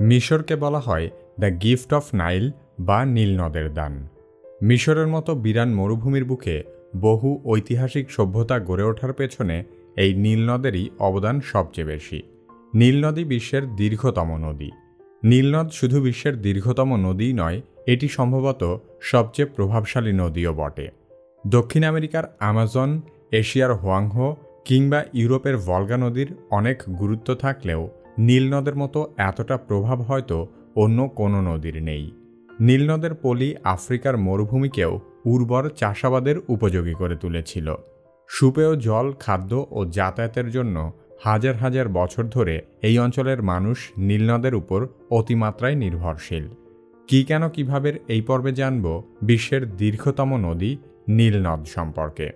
মিশরকে বলা হয় the gift of Nile বা নীল নদের দান মিশরের মতো বিরান মরুভূমির বুকে বহু ঐতিহাসিক সভ্যতা গড়ে ওঠার পেছনে এই নীল নদেরই অবদান সবচেয়ে বেশি। নীল নদী বিশ্বের দীর্ঘতম নদী। নীলনদ শুধু বিশ্বের দীর্ঘতম নদীই নয়, এটি সম্ভবত সবচেয়ে প্রভাবশালী নদীও বটে। দক্ষিণ আমেরিকার আমাজন, এশিয়ার হোয়াংহো কিংবা ইউরোপের ভলগা নদীর অনেক গুরুত্ব থাকলেও নীল নদের মতো এতটা প্রভাব হয়তো অন্য কোনো নদীর নেই। নীল নদের পলি আফ্রিকার মরুভূমিকেও উর্বর চাষাবাদের উপযোগী করে তুলেছিল। সুপেয় জল, খাদ্য ও যাতায়াতের জন্য হাজার হাজার বছর ধরে এই অঞ্চলের মানুষ নীলনদের উপর অতিমাত্রায় নির্ভরশীল। কি কেন কীভাবে এই পর্বে জানব বিশ্বের দীর্ঘতম নদী নীলনদ সম্পর্কে।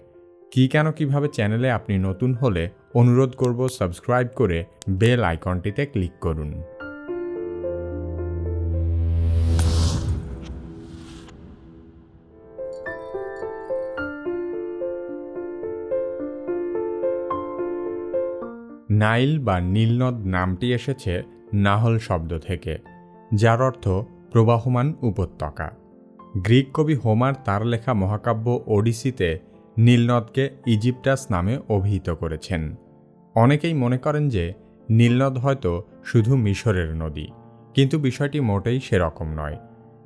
কি কেন কীভাবে চ্যানেলে আপনি নতুন হলে অনুরোধ করব সাবস্ক্রাইব করে বেল আইকনটিতে ক্লিক করুন। নাইল বা নীলনদ নামটি এসেছে নাহল শব্দ থেকে, যার অর্থ প্রবাহমান উপত্যকা। গ্রিক কবি হোমার তার লেখা মহাকাব্য ওডিসিতে নীলনদকে ইজিপ্টাস নামে অভিহিত করেছেন। অনেকেই মনে করেন যে নীলনদ হয়তো শুধু মিশরের নদী, কিন্তু বিষয়টি মোটেই সেরকম নয়।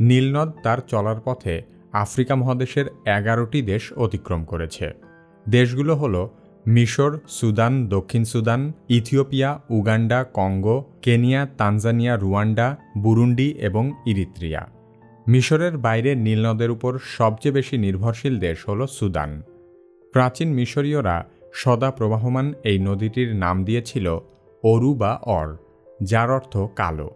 নীলনদ তার চলার পথে আফ্রিকা মহাদেশের এগারোটি দেশ অতিক্রম করেছে। দেশগুলো হলো মিশর, সুদান, দক্ষিণ Sudan, Ethiopia, Uganda, Congo, Kenya, Tanzania, Rwanda, Burundi এবং ইরিত্রিয়া। মিশরের বাইরে নীলনদের উপর সবচেয়ে বেশি নির্ভরশীল দেশ হল সুদান। প্রাচীন মিশরীয়রা সদা প্রবাহমান এই নদীটির নাম দিয়েছিল অরু বা অর যার অর্থ কালো।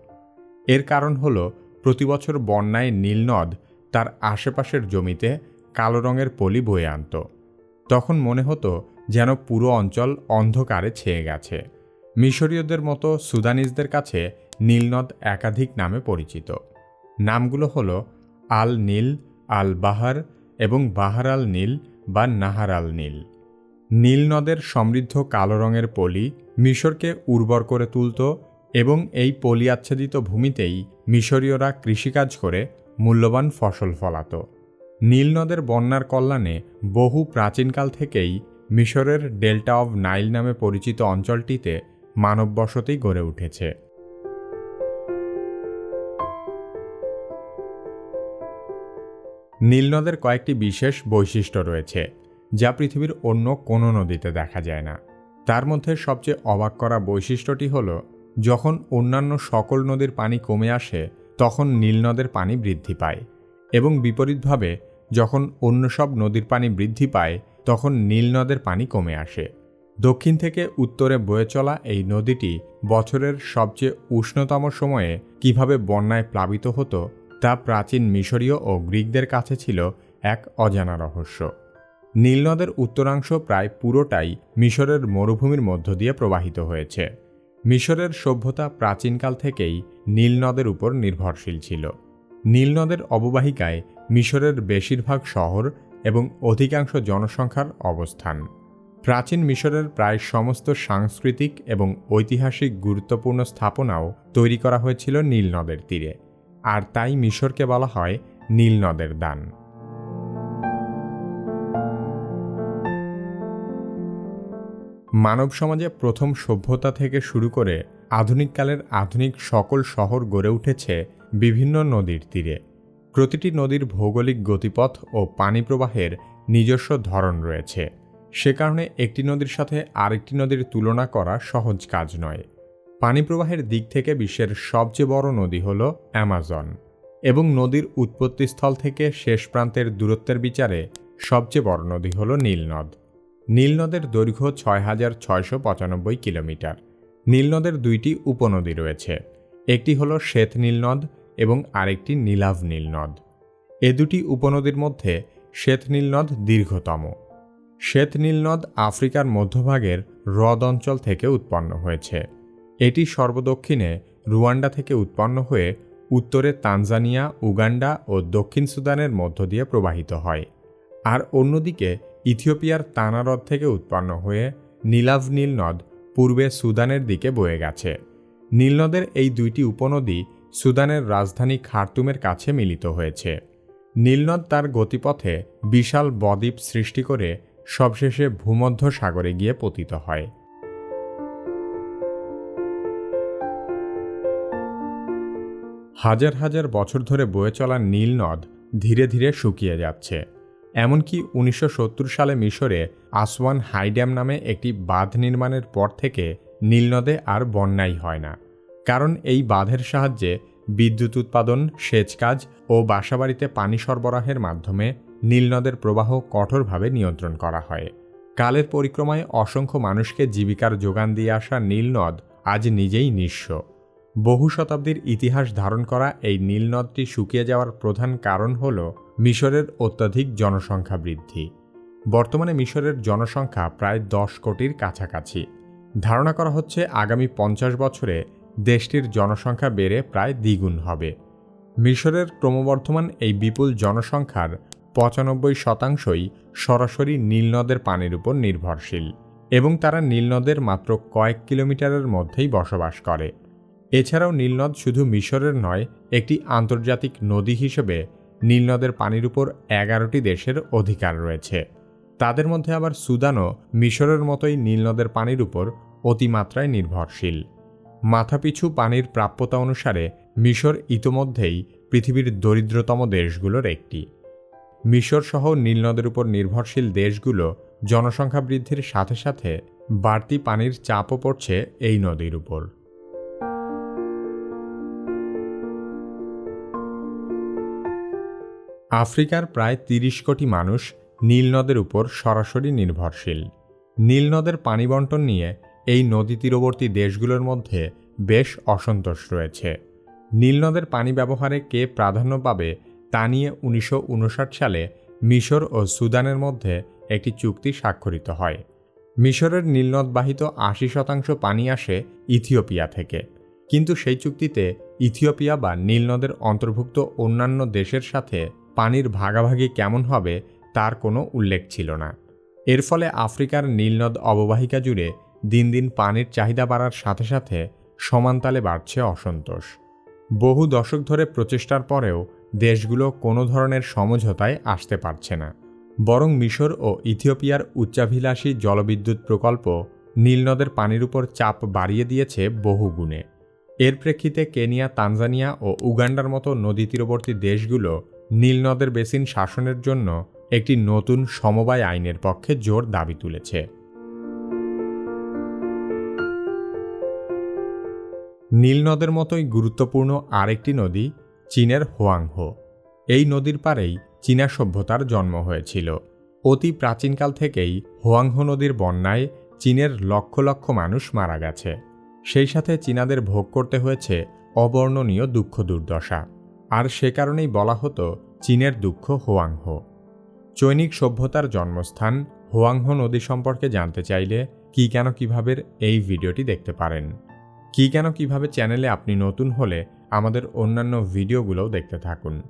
এর কারণ হল প্রতিবছর বন্যায় নীলনদ তার আশেপাশের জমিতে কালো রঙের পলি বয়ে আনত। তখন মনে হতো যেন পুরো অঞ্চল অন্ধকারে ছেয়ে গেছে। মিশরীয়দের মতো সুদানিজদের কাছে নীলনদ একাধিক নামে পরিচিত। নামগুলো হল আল নীল আল বাহার এবং বাহার আল নীল বা নাহার আল নীল নীল নদের সমৃদ্ধ কালো রঙের পলি মিশরকে উর্বর করে তুলত এবং এই পলি আচ্ছাদিত ভূমিতেই মিশরীয়রা কৃষিকাজ করে মূল্যবান ফসল ফলাত। নীল নদের বন্যার কল্যাণে বহু প্রাচীনকাল থেকেই মিশরের ডেল্টা অব নাইল নামে পরিচিত অঞ্চলটিতে মানব বসতি গড়ে উঠেছে। নীলনদের কয়েকটি বিশেষ বৈশিষ্ট্য রয়েছে। যা পৃথিবীর অন্য কোনো নদীতে দেখা যায় না। তার মধ্যে সবচেয়ে অবাক করা বৈশিষ্ট্যটি হল, যখন অন্যান্য সকল নদীর পানি কমে আসে, তখন নীলনদের পানি বৃদ্ধি পায় এবং বিপরীতভাবে, যখন অন্য সব নদীর পানি বৃদ্ধি পায়, তখন নীল নদের পানি কমে আসে। দক্ষিণ থেকে উত্তরে বয়ে চলা এই নদীটি বছরের সবচেয়ে উষ্ণতম সময়ে কীভাবে বন্যায় প্লাবিত হতো, তা প্রাচীন মিশরীয় ও গ্রিকদের কাছে ছিল এক অজানা রহস্য। নীলনদের উত্তরাংশ প্রায় পুরোটাই মিশরের মরুভূমির মধ্য দিয়ে প্রবাহিত হয়েছে। মিশরের সভ্যতা প্রাচীনকাল থেকেই নীলনদের উপর নির্ভরশীল ছিল। নীলনদের অববাহিকায় মিশরের বেশিরভাগ শহর এবং অধিকাংশ জনসংখ্যার অবস্থান। প্রাচীন মিশরের প্রায় সমস্ত সাংস্কৃতিক এবং ঐতিহাসিক গুরুত্বপূর্ণ স্থাপনাও তৈরি করা হয়েছিল নীল নদের তীরে। আর তাই মিশরকে বলা হয় নীল নদের দান। মানব সমাজে প্রথম সভ্যতা থেকে শুরু করে আধুনিককালের আধুনিক সকল শহর গড়ে উঠেছে বিভিন্ন নদীর তীরে। প্রতিটি নদীর ভৌগোলিক গতিপথ ও পানি প্রবাহের নিজস্ব ধরন রয়েছে। সে কারণে একটি নদীর সাথে আরেকটি নদীর তুলনা করা সহজ কাজ নয়। পানি প্রবাহের দিক থেকে বিশ্বের সবচেয়ে বড় নদী হল অ্যামাজন। এবং নদীর উৎপত্তিস্থল থেকে শেষ প্রান্তের দূরত্বের বিচারে সবচেয়ে বড় নদী হল নীলনদ। নীলনদের দৈর্ঘ্য ছয় হাজার ছয়শো পঁচানব্বই কিলোমিটার। নীলনদের দুইটি উপনদী রয়েছে। একটি হল শ্বেত নীলনদ এবং আরেকটি নীলাভ নীলনদ। এ দুটি উপনদীর মধ্যে শ্বেত নীলনদ দীর্ঘতম। শ্বেত নীলনদ আফ্রিকার মধ্যভাগের হ্রদ অঞ্চল থেকে উৎপন্ন হয়েছে। এটি সর্বদক্ষিণে রুয়ান্ডা থেকে উৎপন্ন হয়ে উত্তরে তানজানিয়া, উগান্ডা ও দক্ষিণ সুদানের মধ্য দিয়ে প্রবাহিত হয়। আর অন্যদিকে ইথিওপিয়ার তানা হ্রদ থেকে উৎপন্ন হয়ে নীলাভ নীল নদ পূর্বে সুদানের দিকে বয়ে গেছে। নীলনদের এই দুইটি উপনদী সুদানের রাজধানী খার্তুমের কাছে মিলিত হয়েছে। নীলনদ তার গতিপথে বিশাল বদ্বীপ সৃষ্টি করে সবশেষে ভূমধ্য সাগরে গিয়ে পতিত হয়। হাজার হাজার বছর ধরে বয়ে চলা নীল নদ ধীরে ধীরে শুকিয়ে যাচ্ছে। এমনকি উনিশশো সত্তর সালে মিশরে আসওয়ান হাইড্যাম নামে একটি বাঁধ নির্মাণের পর থেকে নীলনদে আর বন্যাই হয় না। কারণ এই বাঁধের সাহায্যে বিদ্যুৎ উৎপাদন, সেচ কাজ ও বাসাবাড়িতে পানি সরবরাহের মাধ্যমে নীলনদের প্রবাহ কঠোরভাবে নিয়ন্ত্রণ করা হয়। কালের পরিক্রমায় অসংখ্য মানুষকে জীবিকার যোগান দিয়ে আসা নীলনদ আজ নিজেই নিঃস্ব। বহু শতাব্দীর ইতিহাস ধারণ করা এই নীলনদটি শুকিয়ে যাওয়ার প্রধান কারণ হল মিশরের অত্যাধিক জনসংখ্যা বৃদ্ধি। বর্তমানে মিশরের জনসংখ্যা প্রায় দশ কোটির কাছাকাছি। ধারণা করা হচ্ছে আগামী পঞ্চাশ বছরে দেশটির জনসংখ্যা বেড়ে প্রায় দ্বিগুণ হবে। মিশরের ক্রমবর্ধমান এই বিপুল জনসংখ্যার পঁচানব্বই শতাংশই সরাসরি নীলনদের পানির উপর নির্ভরশীল এবং তারা নীলনদের মাত্র কয়েক কিলোমিটারের মধ্যেই বসবাস করে। এছাড়াও নীলনদ শুধু মিশরের নয়, একটি আন্তর্জাতিক নদী হিসেবে নীলনদের পানির উপর এগারোটি দেশের অধিকার রয়েছে। তাদের মধ্যে আবার সুদানও মিশরের মতোই নীলনদের পানির উপর অতিমাত্রায় নির্ভরশীল। মাথাপিছু পানির প্রাপ্যতা অনুসারে মিশর ইতোমধ্যেই পৃথিবীর দরিদ্রতম দেশগুলোর একটি। মিশর সহ নীলনদের উপর নির্ভরশীল দেশগুলো জনসংখ্যা বৃদ্ধির সাথে সাথে বাড়তি পানির চাপও পড়ছে এই নদীর উপর। আফ্রিকার প্রায় তিরিশ কোটি মানুষ নীল নদের উপর সরাসরি নির্ভরশীল। নীল নদের পানি বন্টন নিয়ে এই নদী তীরবর্তী দেশগুলোর মধ্যে বেশ অসন্তোষ রয়েছে। নীল নদের পানি ব্যবহারে কে প্রাধান্য পাবে তা নিয়ে উনিশশো উনষাট সালে মিশর ও সুদানের মধ্যে একটি চুক্তি স্বাক্ষরিত হয়। মিশরের নীলনদবাহিত আশি শতাংশ পানি আসে ইথিওপিয়া থেকে। কিন্তু সেই চুক্তিতে ইথিওপিয়া বা নীলনদের অন্তর্ভুক্ত অন্যান্য দেশের সাথে পানির ভাগাভাগি কেমন হবে তার কোনো উল্লেখ ছিল না। এর ফলে আফ্রিকার নীলনদ অববাহিকা জুড়ে দিন দিন পানির চাহিদা বাড়ার সাথে সাথে সমানতালে বাড়ছে অসন্তোষ। বহু দশক ধরে প্রচেষ্টার পরেও দেশগুলো কোনো ধরনের সমঝোতায় আসতে পারছে না। বরং মিশর ও ইথিওপিয়ার উচ্চাভিলাষী জলবিদ্যুৎ প্রকল্প নীলনদের পানির উপর চাপ বাড়িয়ে দিয়েছে বহু গুণে এর প্রেক্ষিতে কেনিয়া, তানজানিয়া ও উগান্ডার মতো নদী তীরবর্তী দেশগুলো নীলনদের বেসিন শাসনের জন্য একটি নতুন সমবায় আইনের পক্ষে জোর দাবি তুলেছে। নীলনদের মতোই গুরুত্বপূর্ণ আরেকটি নদী চীনের হোয়াংহো। এই নদীর পারেই চীনা সভ্যতার জন্ম হয়েছিল। অতি প্রাচীনকাল থেকেই হোয়াংহো নদীর বন্যায় চীনের লক্ষ লক্ষ মানুষ মারা গেছে। সেই সাথে চীনাদের ভোগ করতে হয়েছে অবর্ণনীয় দুঃখ দুর্দশা। আর সে কারণেই বলা হতো চীনের দুঃখ হোয়াংহো। চৈনিক সভ্যতার জন্মস্থান হোয়াংহো নদী সম্পর্কে জানতে চাইলে কি কেন কীভাবে এই ভিডিওটি দেখতে পারেন। কি কেন কীভাবে চ্যানেলে আপনি নতুন হলে আমাদের অন্যান্য ভিডিওগুলোও দেখতে থাকুন।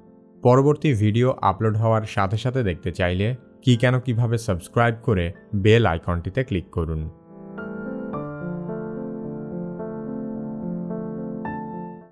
পরবর্তী ভিডিও আপলোড হওয়ার সাথে সাথে দেখতে চাইলে কি কেন কীভাবে সাবস্ক্রাইব করে বেল আইকনটিতে ক্লিক করুন।